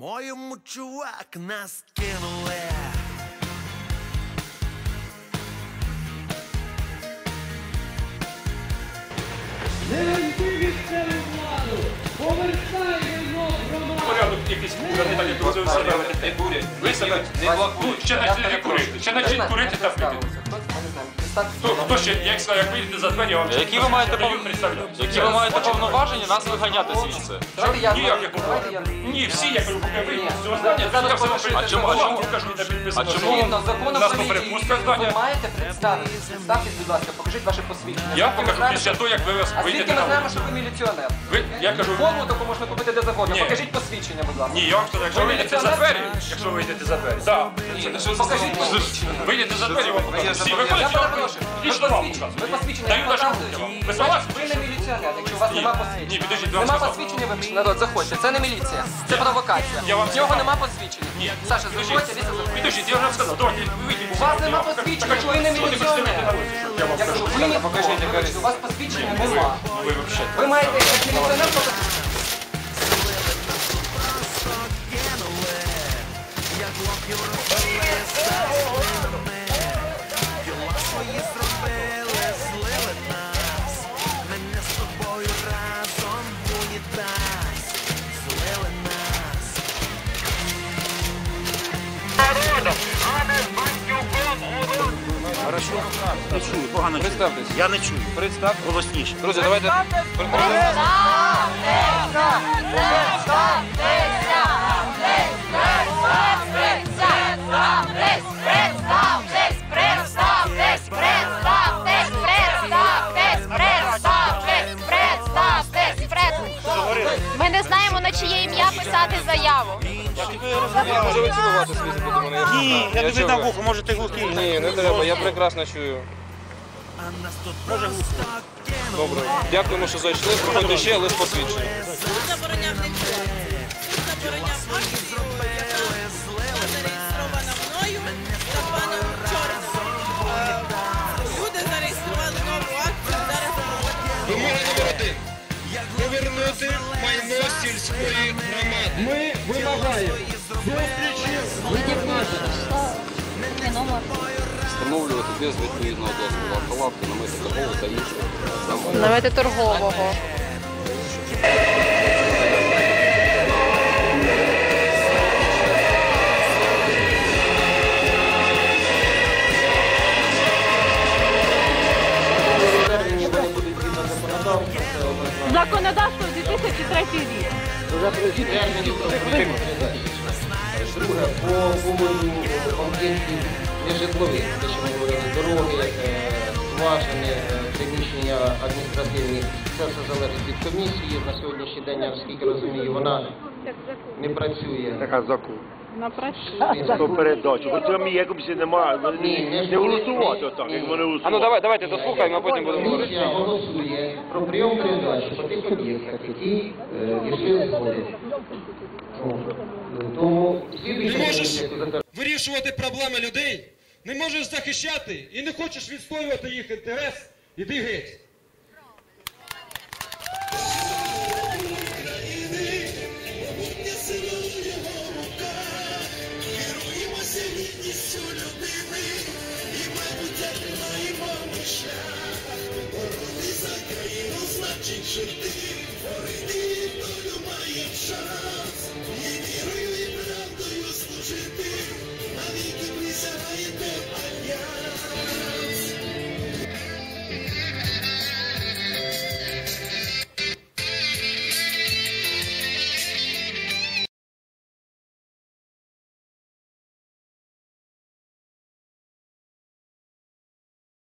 По-моєму, чувак нас кинули. Не ганьби місцеву владу! Повертай його громаду! порядок якийсь так ви себе Не не блокують. ще почнете курити, ще почнете курити та пити. Хто, хто ще, як сказав, як вийдете за двері, я вам Які ви маєте пов-. Які ви маєте повноваження нас виганяти звідси? Ніяк як Ні, всі, як ви поки вийдете з цього здання, Зараз я все вам покажіть. А чому- а чому- покажу, де підписано. А чому? Згідно закону нас про перепустка міліцію, ви здання. маєте представитися. Представтесь, будь ласка, покажіть ваше посвідчення. Я Звідки ми покажу знаємо, після що- того, як ви А звідки вийдете ми на знаємо, вулицю. що ви міліціонер? Ви, я кажу, Форму таку можна купити де завгодно. Ні. Покажіть посвідчення, будь ласка. ні, я вам сказав, якщо Ви вийдете за двері, якщо вийдете за двері, так. Покажіть посвідчення. Вийдете за двері, я вам покажу. Всі Я виходять, я вам перепрошую. Ви лічно вам посвідчення, покажу. ви посвідчення Даю не навіть показуєте. руки вам. Ви? Ви не міліціонер, якщо у вас Ні. нема Ні, посвідчення. підождіть, я вам Нема сказав. посвідчення, ви народ, заходьте. Це не міліція. Це провокація. Я вам В нього сказав. нема посвідчення. Ні. Саша, заходьте, Ліса, заходьте. Підождіть, я вже вам сказав, давайте вийдіть. У вас нема посвідчення, ви не міліціонер. Я вам. Покажіть, у вас посвідчення нема. Ви маєте як міліціонер показати. Не чую, погано чую. Представтесь. Я не чую. Представ. Голосніше. Друзі, давайте. Ми чиє ім'я писати заяву. Може до мене? Ні, я тобі чую. вухо, може ти глухий. Ні, не треба, я прекрасно чую. Просто кинули. Добре. Дякуємо, що зайшли. Проходьте ще лист посвідчення. забороняв не забороняв акцію, яка зареєстрована мною та. Люди зареєстрували нову акцію. Вимога номер один. Повернути. Ми вимагаємо зустрічі з встановлювати без відповідного дозволу автолавки, намети торгову та іншого. Намети торгового. Законодавство 2003 рік. Друге, по поводу об'єктів нежитлових, те, що ми говорили, дороги, е, приміщення адміністративні, це все залежить від комісії. На сьогоднішній день, я наскільки розумію, вона не працює. Така закон. До передачу. Бо це мені якось немає. Не Не голосувати отак, як вони голосувати. А ну давай, давайте дослухаємо, а потім будемо говорити. Про прийом передачі по тих об'єктах, які е, рішили згодити. Тому слідуюча Не можеш вирішувати проблеми людей, не можеш захищати і не хочеш відстоювати їх інтерес, іди геть. shit.